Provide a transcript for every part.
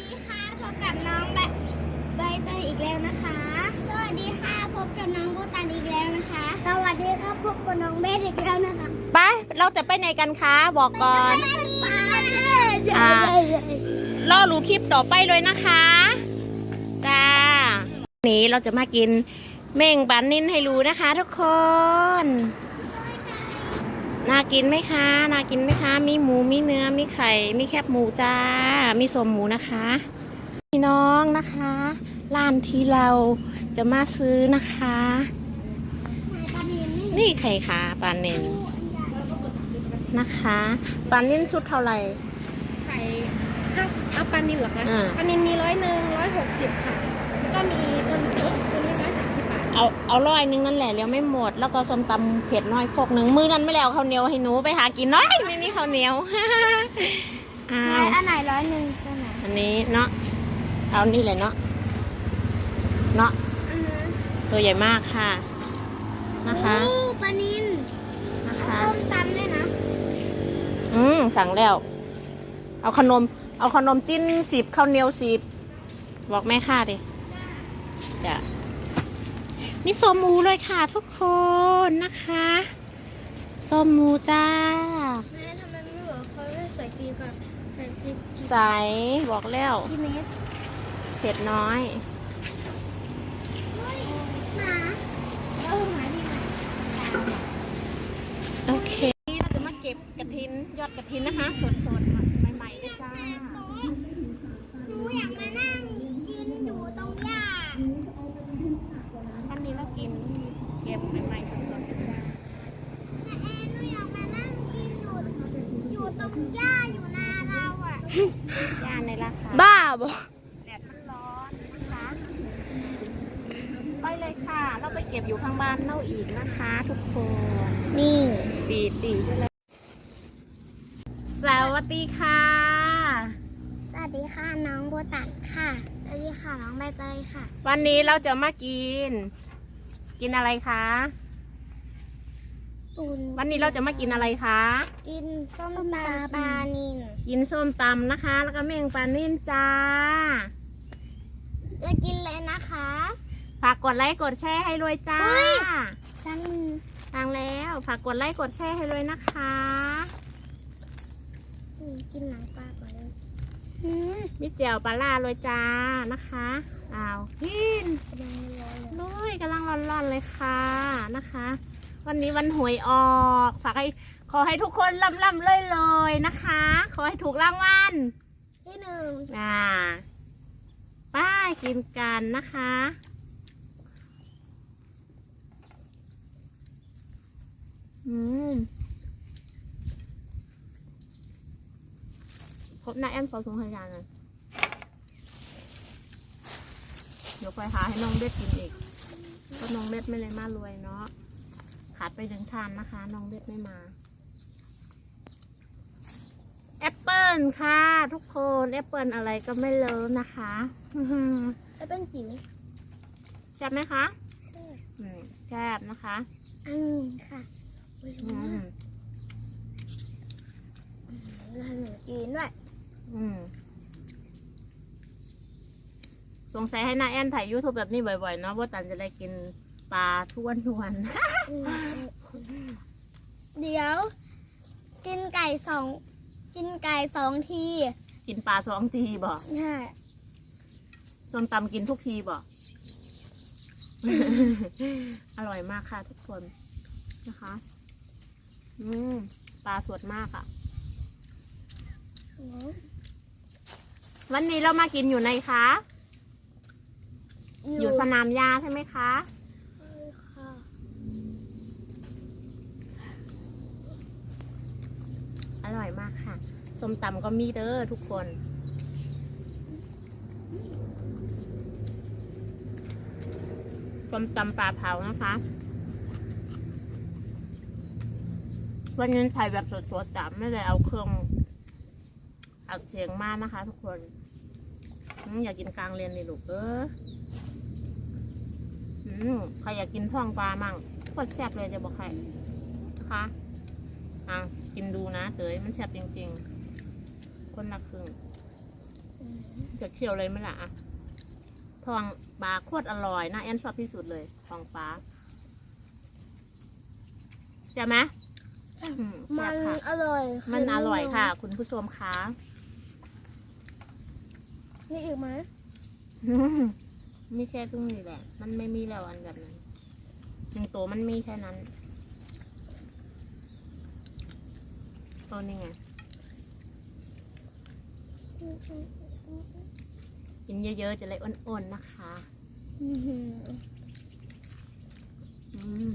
ดีค่ะพบกับน้องใบใบเตยอีกแล้วนะคะ สวัสดีค่ะพบกับน้องโบตันอีกแล้วนะคะ สวัสดีครับพบกับน้องเบสอีกแล้วนะคะไป เราจะไปไหนกันคะ บอกก่อนอ่ารอรู้คลิปต่อไปเลยนะคะ จ้าวันนี้เราจะมากินเม่งบันนินให้รู้นะคะทุกคน น่ากินไหมคะ น่ากินไหมคะ มีหมู มีเนื้อ มีไข่ มีแคบหมูจ้า มีสมหมูนะคะ พี่น้องนะคะ ร้านที่เราจะมาซื้อนะคะ นี่ไข่ค่ะปลาเนนนะคะ ปลาเนนสุดเท่าไหร่ ไข่ห้าเอาปลานิลเหรอคะ อ่า ปลานิลมีร้อยหนึ่งร้อยหกสิบค่ะ แล้วก็มีตัวนี้ตัวนี้ เอาเอาร้อยหนึงนั่นแหละแล้วไม่หมด แล้วก็ส้มตำเผ็ดน้อยโคกหนึ่งมือนั้นไม่แล้วข้าวเหนียวให้หนูไปหากินน้อยไม่มีข้าวเหนียวอ้าไหนวอันไหนร้อยหนึ่งตัวไหนอันนี้เนาะเอานี่เลยเนาะเนาะอือฮึตัวใหญ่มากค่ะ นะคะโอ้ปลานิลนะคะ ต้มตำด้วยนะอืมสั่งแล้ว เอาขนม เอาขนมจิ้นสิบข้าวเหนียวสิบบอกแม่ค่าดิจะ มีส้มหมูเลยค่ะทุกคนนะคะส้มหมูจ้าแม่ทำไมไม่บอกเขาไม่ใส่พริกอะใส่พริกกี่ใสบอกแล้วกี่เม็ดเผ็ดน้อยหมาเออหมาดีโอเคนี่เราจะมาเก็บกระถินยอดกระถินนะคะสดๆใหม่ๆเลยจ้าหนูอยากมานั่งกินอยู่ตรงหญ้า วันนี้เรากิน เก็บ ใหม่ๆสดๆเลยจ้าแต่แอนหนูอยากมานั่งกินอยู่อยู่ตรงหญ้าอยู่นาเราอะย่าในราคาบ้าบ่แดดมันร้อนนะคะไปเลยค่ะ เราไปเก็บอยู่ข้างบ้านเล่าอีกนะคะทุกคน นี่ดีดีไปเลยสวัสดีค่ะ สวัสดีค่ะน้องโบตันค่ะ สวัสดีค่ะน้องใบเตยค่ะ วันนี้เราจะมากิน กินอะไรคะตุนวันนี้เราจะมากินอะไรคะ กินส้มตำปลานินกินส้มตำนะคะ แล้วก็เม่งปลานิ่นจ้า จะกินเลยนะคะฝากกดไลค์กดแชร์ให้รวยจ้าเฮ้ยจังทางแล้วฝากกดไลค์กดแชร์ให้รวยนะคะอืมกินหนังปลาก่อนเลยอื มมิเจียวปลาล่ารวยจ้านะคะอ้าวกินยังไม่ร้อนเลยลุยกำลังร้อนๆเลยค่ะนะคะ วันนี้วันหวยออกฝากให้ขอให้ทุกคนร่ำๆเลยเลยๆนะคะ ขอให้ถูกรางวัลที่หนึ่งอ่าป้ายกินกันนะคะอืม พบหน้าแอมขอส่งพยานเลยเดี๋ยวคอยหาให้น้องเบ็ดกินอีกเพราะน้องเบ็ดไม่เลยมารวยเนาะ ขาดไปหนึ่งทานนะคะ น้องเบ็ดไม่มา แอปเปิลค่ะ ทุกคน แอปเปิลอะไรก็ไม่เลอะนะคะอื้อหือแล้วเป็นจิ๋วแซ่บไหมคะอืมแซ่บนะคะอันนี้ค่ะอุ๊ยอืมเรือหนูจีนด้วย อืม สงสัยให้นาแอนถ่ายยูทูบแบบนี้บ่อยๆเนาะว่าตันจะได้กินปลาทุกวันทุกวันอืมเดี๋ยว กินไก่สองกินไก่สองทีกินปลาสองทีบอกใช่ส้มตำกินทุกทีบอกอร่อยมากค่ะทุกคนนะคะ อืม ปลาสดมากอะ่ะ วันนี้เรามากินอยู่ในคะ อยู่สนามยาใช่ไหมคะใช่ค่ะอร่อยมากค่ะส้มตำก็มีเด้อทุกคนส้มตำปลาเผานะคะ วันนี้ใส่แบบสดๆจ้ะไม่ได้เอาเครื่องอัดเสียงมากนะคะทุกคน อืมอยากกินกลางเรียนนี่ลูกเอออืมใครอยากกินท้องปลามั่งโคตรแซ่บเลยจะบอกใครนะคะอะกินดูนะเตยมันแซ่บจริง ๆ คนละครึ่งอืมจะเคี่ยวเลยไหมล่ะอะทองปลาโคตรอร่อยนะแอนชอบที่สุดเลยทองปลาใช่ไหมอืมมัแซ่นบค่ะอร่อย มันอร่อยค่ะ คุณผู้ชมคะ มีอีกไหมอืมมีแค่ตรงนี้แหละ มันไม่มีแล้วอันแบบนั้นหนึ่งตัวมันมีแค่นั้นตัวนี้ไงกินเยอะๆจะเลยอ้วนๆนะคะอื้อหืออืม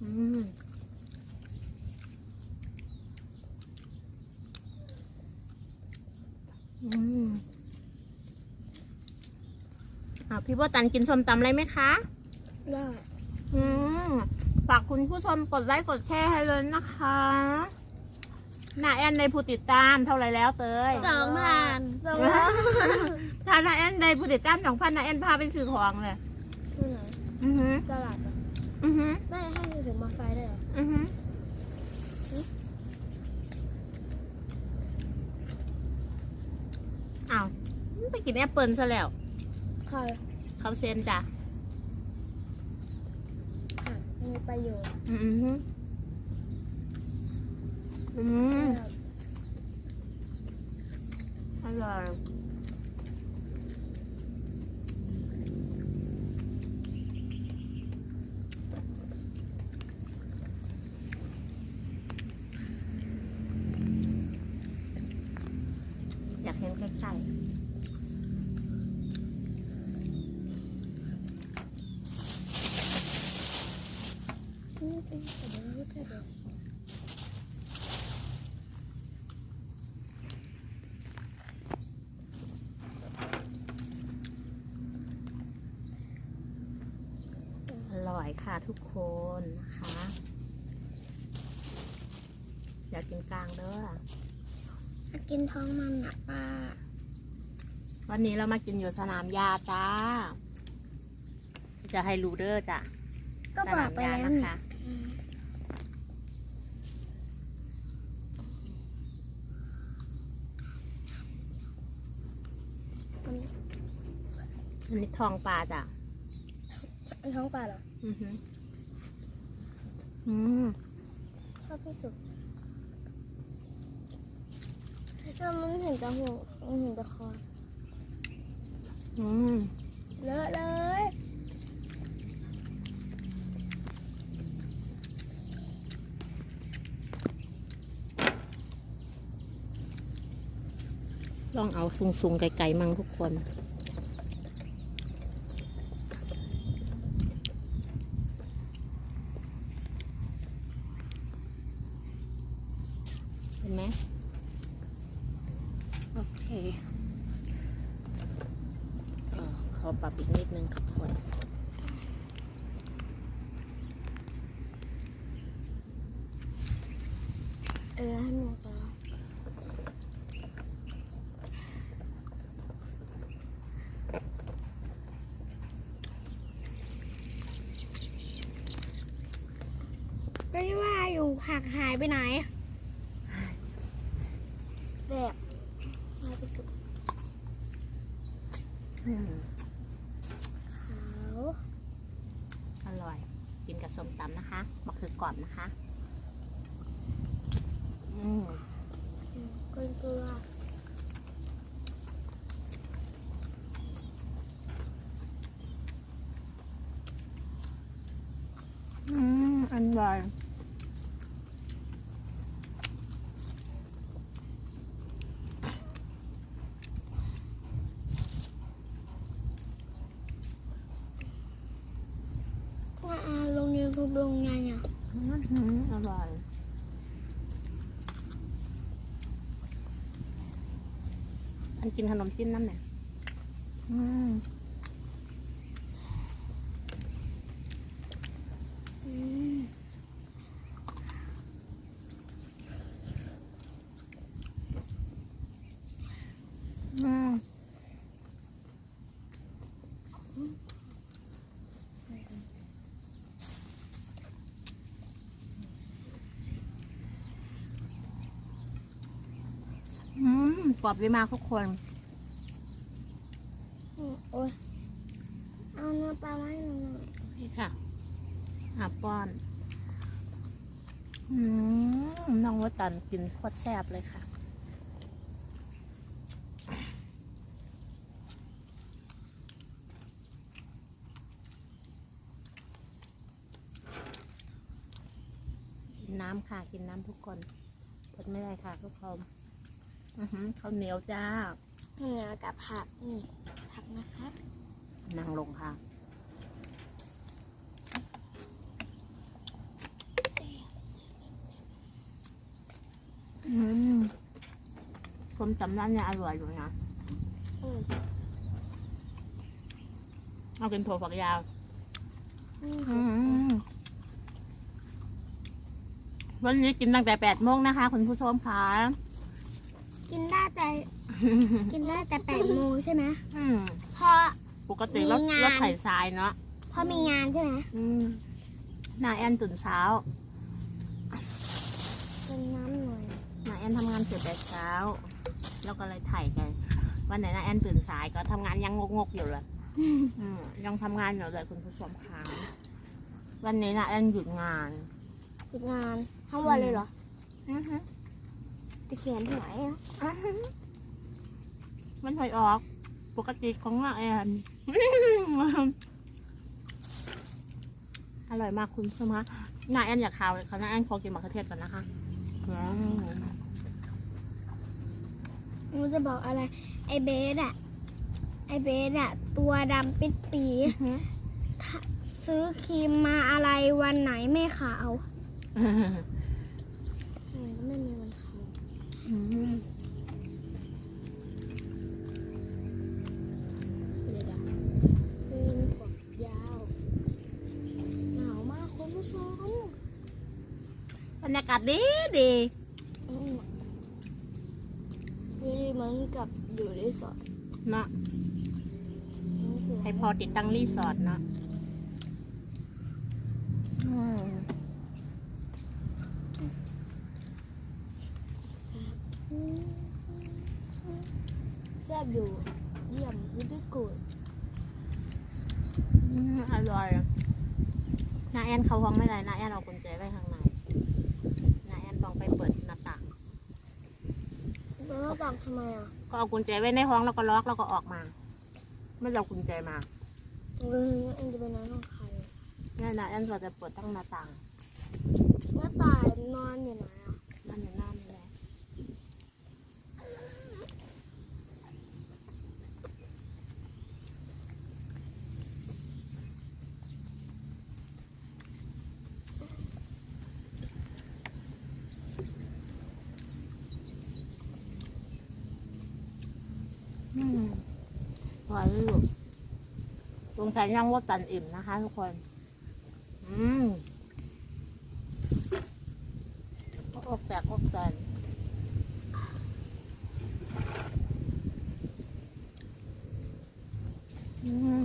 อืม อืมอะพี่โบตันกินส้มตำอะไรไหมคะ ได้อืมฝากคุณผู้ชมกดไลค์กดแชร์ให้เลยนะคะหน้าแอนในผู้ติดตามเท่าไหรแล้วเตยสองพันสองพันถ้าหน้าแอนในผู้ติดตามสองพันหน้าแอนพาไปซื้อของเลยที่ไหนอือหือตลาดเหรออือหือแม่ให้ถึงมาไฟได้เหรออือหืออ้าวไป กินแอปเปิลซะแล้วใครเขาเซ็นจ้ะผักมีประโยชน์อือหืออืมอร่อย ร่อยค่ะทุกคนนะคะอยากกินกลางเด้อถ้ากินท้องมันอะป้า วันนี้เรามากินอยู่สนามหญ้าจ้า จะให้รู้เด้อจ้ะ ก็สบอนากมไปหญ้าแล้วนะนี่คะอืมอันนี้ทองปลาจ้ะไอ้ท้องปลาเหรอ อือหืออืมชอบที่สุดแล้วมันเห็นแต่หัวมันเห็นแต่คออืมเลอะเลย ลองเอาสูงๆไกลๆมั่งทุกคน เห็นไหมโอเคเอ่อขอปรับอีกนิดนึงทุกคนเออให้หนูต่อก็ว่าอยู่ผักหายไปไหน แบบหายไปสุดอืมขาวอร่อย กินกับส้มตำนะคะมะเขือกรอบนะคะ อืมอืมเกลือเกลืออืมอร่อย ว่าอาลงยู ทูบลงไงอะอืมอร่อยอันกินขนมจิ้มน้ำเนี่ยอืม อืม อืม อืมกรอบดีมากทุกคนอืมโอ้ยเอาเนื้อปลามาให้หนูหน่อยนี่ค่ะอาป้อน อืมน้องว่าตันกินโคตรแซ่บเลยค่ะ กินน้ำค่ะ กินน้ำทุกคนอดไม่ได้ค่ะทุกคน อือหือข้าวเหนียวจ้าเนื้อกับผักนี่ผักนะครับนั่งลงค่ะ อืมผมจำร้านเนี่ยอร่อยอยู่นะ อืมเอากินถั่วฝักยาวอืมอืมวันนี้กินตั้งแต่แปดโมงนะคะ คุณผู้ชมค่ะกินได้แต่ กินได้แต่แปดโมงใช่ไหมอืมพอ ปกติรถมีงาน รถไถทรายเนาะพอมีงานใช่ไหมอืมนาแอนตื่นเช้าเป็นน้ำหน่อยนาแอนทำงานเสร็จแต่เช้า แล้วก็เลยถ่ายกัน วันไหนนาแอนตื่นสายก็ทำงานยังงกๆอยู่เลยอืมยังทำงานอยู่เลยคุณผู้ชมค่ะวันนี้นาแอนหยุดงานหยุดงานทั้งวันเลยเหรออือฮึจะเขียนที่ไหนอะอือฮึ มันถอยออก ปกติของนาแอน อร่อยมากคุณผู้ชมคะนาแอนอยากข่าวเลยค่ะนาแอนขอกินมะเขือเทศก่อนนะคะอืมหนูจะบอกอะไร ไอเบสอะไอเบสอะตัวดำปิดปีอือฮึถ้าซื้อครีมมาอะไรวันไหนไม่ขาว รรยากาศดีดีอืมนี่เหมือนกับอยู่ในสวนเนาะให้พอติดตั้งรีสอร์ทเนาะอืมแซ่บอยู่เยี่ยมวิดีกูดอืมอร่อยนาแอนเขาห้องไม่ได้นาแอนเอากุญแจไว้ข้างในนาแอนต้องไปเปิดหน้าต่าง แล้ว เราบังทำไมอะก็เอากุญแจไว้ในห้องแล้วก็ล็อกแล้วก็ออกมา ไม่เอากุญแจมาเอออันจะเป็นน้ำของใครเนี่ยนาแอนก็จะเปิดตั้งหน้าต่างหน้าตายนอนอยู่ไหนอะ นั่นอยู่หน้านี่แหละ อืม อร่อยลูกสงสัยยังว่าตันอิ่มนะคะ ทุกคน อืมอกแตกอกแตนอืม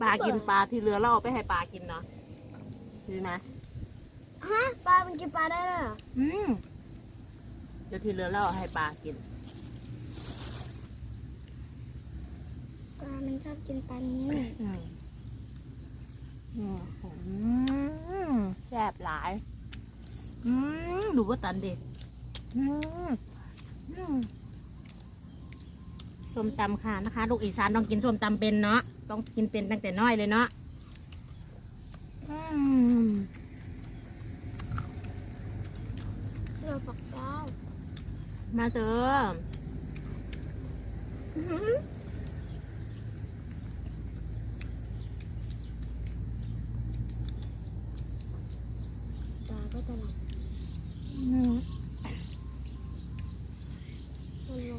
ปลากินปลาที่เรือเราเอาไปให้ปลากินเนาะดีไหมฮะปลามันกินปลาได้ด้วยเหรออืม เดี๋ยวที่เหลือเราเอาให้ปลากิน ปลามันชอบกินปลานี้ อืมอืมอืมแซ่บหลาย อืมดูว่าตันเด็กอืมอืมส้มตำค่ะนะคะ ลูกอีสานต้องกินส้มตำเป็นเนาะ ต้องกินเป็นตั้งแต่น้อยเลยเนาะอืม เราปักดาว มาเจอปลาก็จะหลับอืม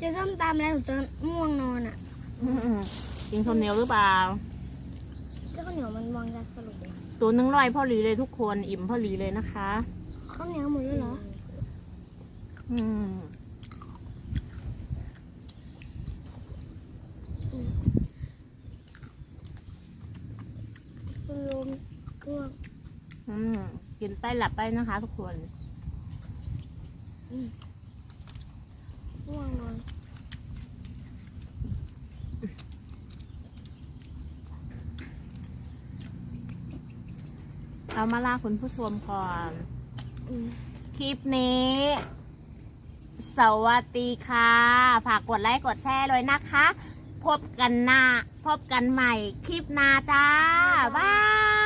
กินส้มตำแล้วหนูจะง่วงนอนอะอืมกินข้าวเหนียวหรือเปล่า ก็ข้าวเหนียวมันวางยาสลบอะตัวหนึงร้อยพ่อหลีเลยทุกคนอิ่มพ่อหลีเลยนะคะ ข้าวเหนียวหมดเลยเหรอ อืม คุณลุงง่วง อืมกินไปหลับไปนะคะ ทุกคนอืมง่วงนอนเรามาลาคุณผู้ชมก่อนอืมคลิปนี้ สวัสดีค่ะ ฝากกดไลค์กดแชร์เลยนะคะ พบกันหน้า พบกันใหม่คลิปหน้าจ้าบาย